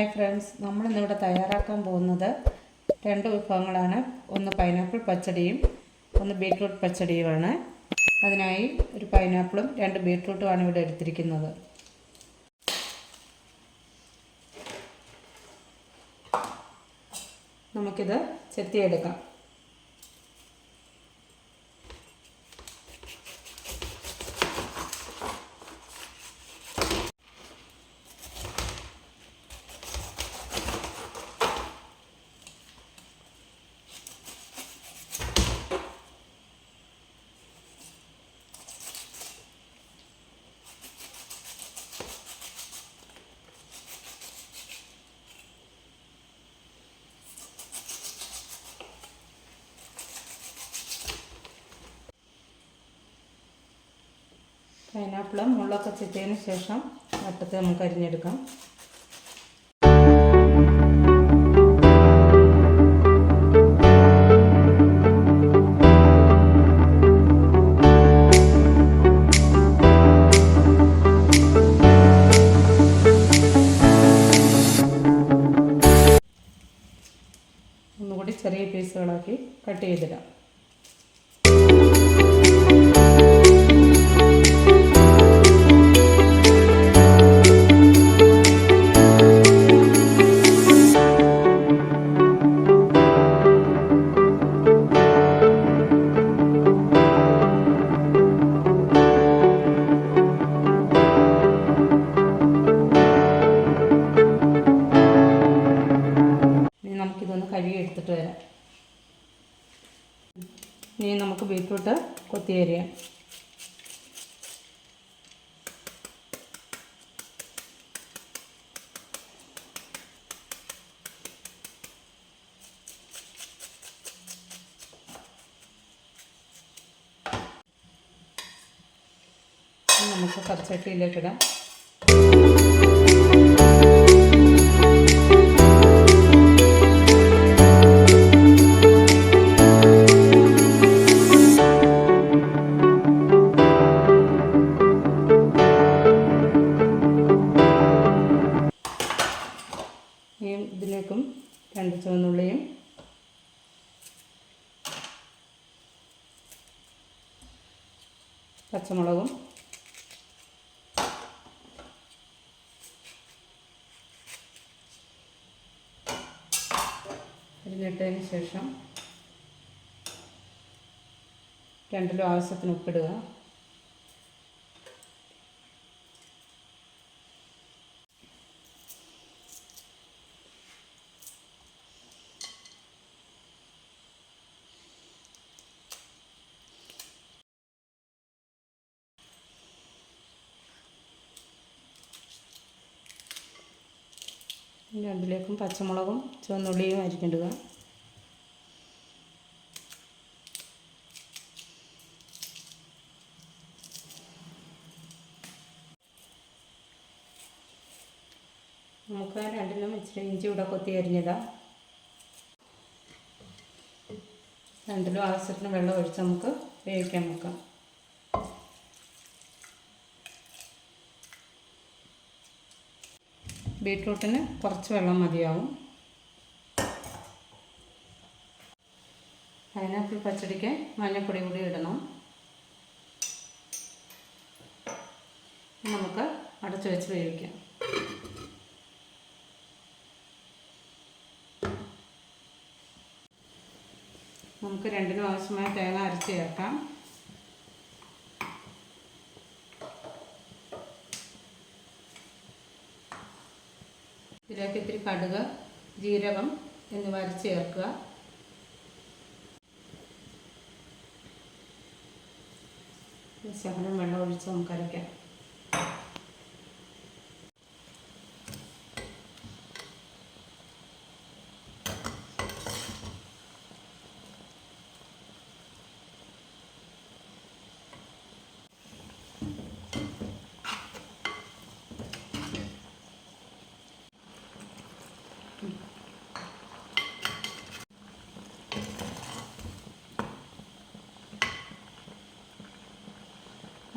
Hi friends നമ്മളിന്നിവിടെ തയ്യാറാക്കാൻ പോകുന്നത് രണ്ട് വിഭവങ്ങളാണ്. ഒന്ന് പൈനാപ്പിൾ പച്ചടിയും ഒന്ന് ബീട്രൂട്ട് പച്ചടിയുമാണ്. അതിനായി ഒരു പൈനാപ്പിളും രണ്ട് ബീട്രൂട്ടുമാണ് ഇവിടെ എടുത്തിരിക്കുന്നത്. നമുക്കിത് ചെത്തിയെടുക്കാം. പൈനാപ്പിൾ മുള്ളൊക്കെ ചെത്തിയതിന് ശേഷം വട്ടത്തിൽ നമുക്ക് അരിഞ്ഞെടുക്കാം. ഒന്നുകൂടി ചെറിയ പീസുകളാക്കി കട്ട് ചെയ്തിടാം. ബീറ്റ്റൂട്ട് കൊത്തി അരിയാം നമുക്ക് പച്ചട്ടിയിലേക്കിടാം പച്ചമുളകും. അരിഞ്ഞിട്ടതിന് ശേഷം രണ്ടിലും ആവശ്യത്തിന് ഉപ്പിടുക. രണ്ടിലേക്കും പച്ചമുളകും ചുവന്നുള്ളിയും അരിക്കേണ്ടത് നമുക്ക് രണ്ടിലും ഇച്ചിരി ഇഞ്ചി കൂടെ കൊത്തി അരിഞ്ഞിടാം. രണ്ടിലും ആവശ്യത്തിന് വെള്ളം ഒഴിച്ച് നമുക്ക് വേവിക്കാൻ വെക്കാം. ബീട്രൂട്ടിന് കുറച്ച് വെള്ളം മതിയാവും. പൈനാപ്പിൾ പച്ചടിക്ക് മഞ്ഞൾപ്പൊടി കൂടി ഇടണം. നമുക്ക് അടച്ചു വെച്ച് വേവിക്കാം. നമുക്ക് രണ്ടിനും ആവശ്യമായ തേങ്ങ അരച്ച് ചേർക്കാം. ഇതിലേക്ക് ഇത്തിരി കടുക് ജീരകം എന്നിവ അരച്ച് ചേർക്കുക ശകലം വെള്ളം ഒഴിച്ച് നമുക്ക് അരയ്ക്കാം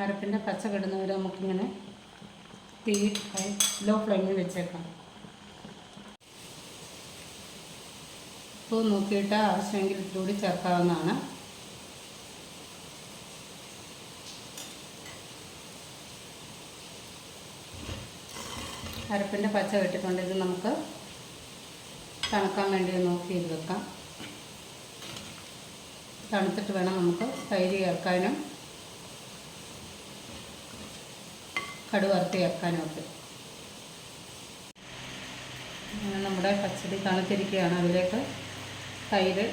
അരപ്പിന്റെ പച്ച കിടുന്നവരെ നമുക്കിങ്ങനെ തീ ലോ ഫ്ലെയിമിൽ വെച്ചേക്കാം. ഉപ്പ് നോക്കിയിട്ട് ആവശ്യമെങ്കിൽ ഇത്തിരി ചേർക്കാവുന്നതാണ്. അരപ്പിന്റെ പച്ച വിട്ടിട്ടുണ്ട് ഇത് നമുക്ക് തണുക്കാൻ വേണ്ടി നോക്കി ഇത് വെക്കാം. തണുത്തിട്ട് വേണം നമുക്ക് തൈര് ചേർക്കാനും കടു വറുത്ത് ചേർക്കാനും ഒക്കെ നമ്മുടെ പച്ചടി തണുത്തിരിക്കുകയാണ്. അതിലേക്ക് തൈര്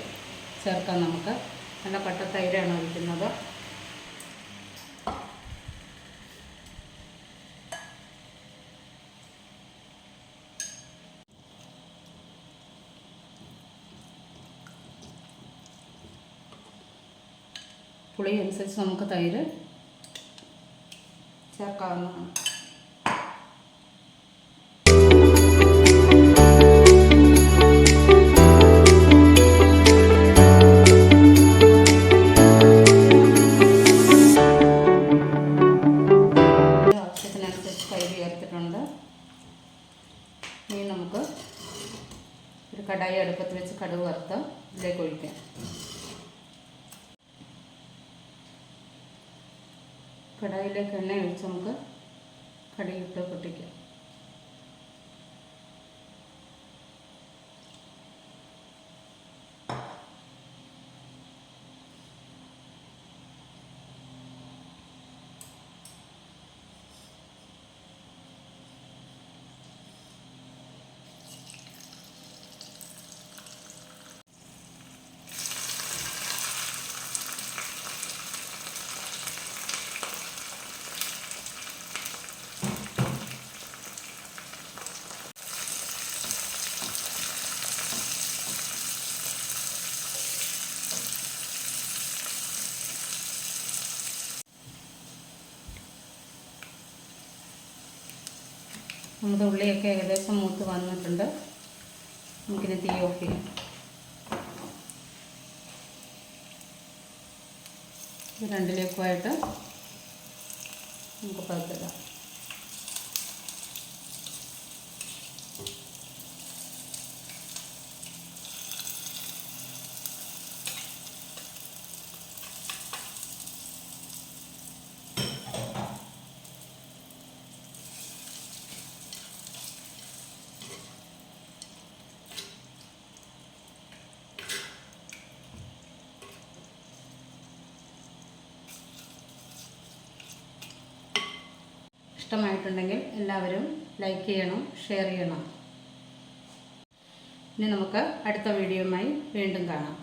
ചേർക്കാം നമുക്ക്. നല്ല കട്ട തൈരാണ് ഒഴിക്കുന്നത്. പുളി അനുസരിച്ച് നമുക്ക് തൈര് ചേർക്കാവുന്നതാണ്. ഇനി നമുക്ക് ഒരു കടായി അടുപ്പത്ത് വെച്ച് കടുക് വറുത്ത് ഇതിലേക്ക് ഒഴിക്കാം. കടായിലേക്ക് എണ്ണ ഒഴിച്ച് നമുക്ക് കടയിട്ട് പൊട്ടിക്കാം. നമ്മുടെ ഉള്ളിയൊക്കെ ഏകദേശം മൂത്ത് വന്നിട്ടുണ്ട്. നമുക്കിനി തീ ഓഫ് ചെയ്യാം. രണ്ടിലേക്കുമായിട്ട് നമുക്ക് പകർത്തിടാം ഇഷ്ടമായിട്ടുണ്ടെങ്കിൽ എല്ലാവരും ലൈക്ക് ചെയ്യണം ഷെയർ ചെയ്യണം. ഇനി നമുക്ക് അടുത്ത വീഡിയോയുമായി വീണ്ടും കാണാം.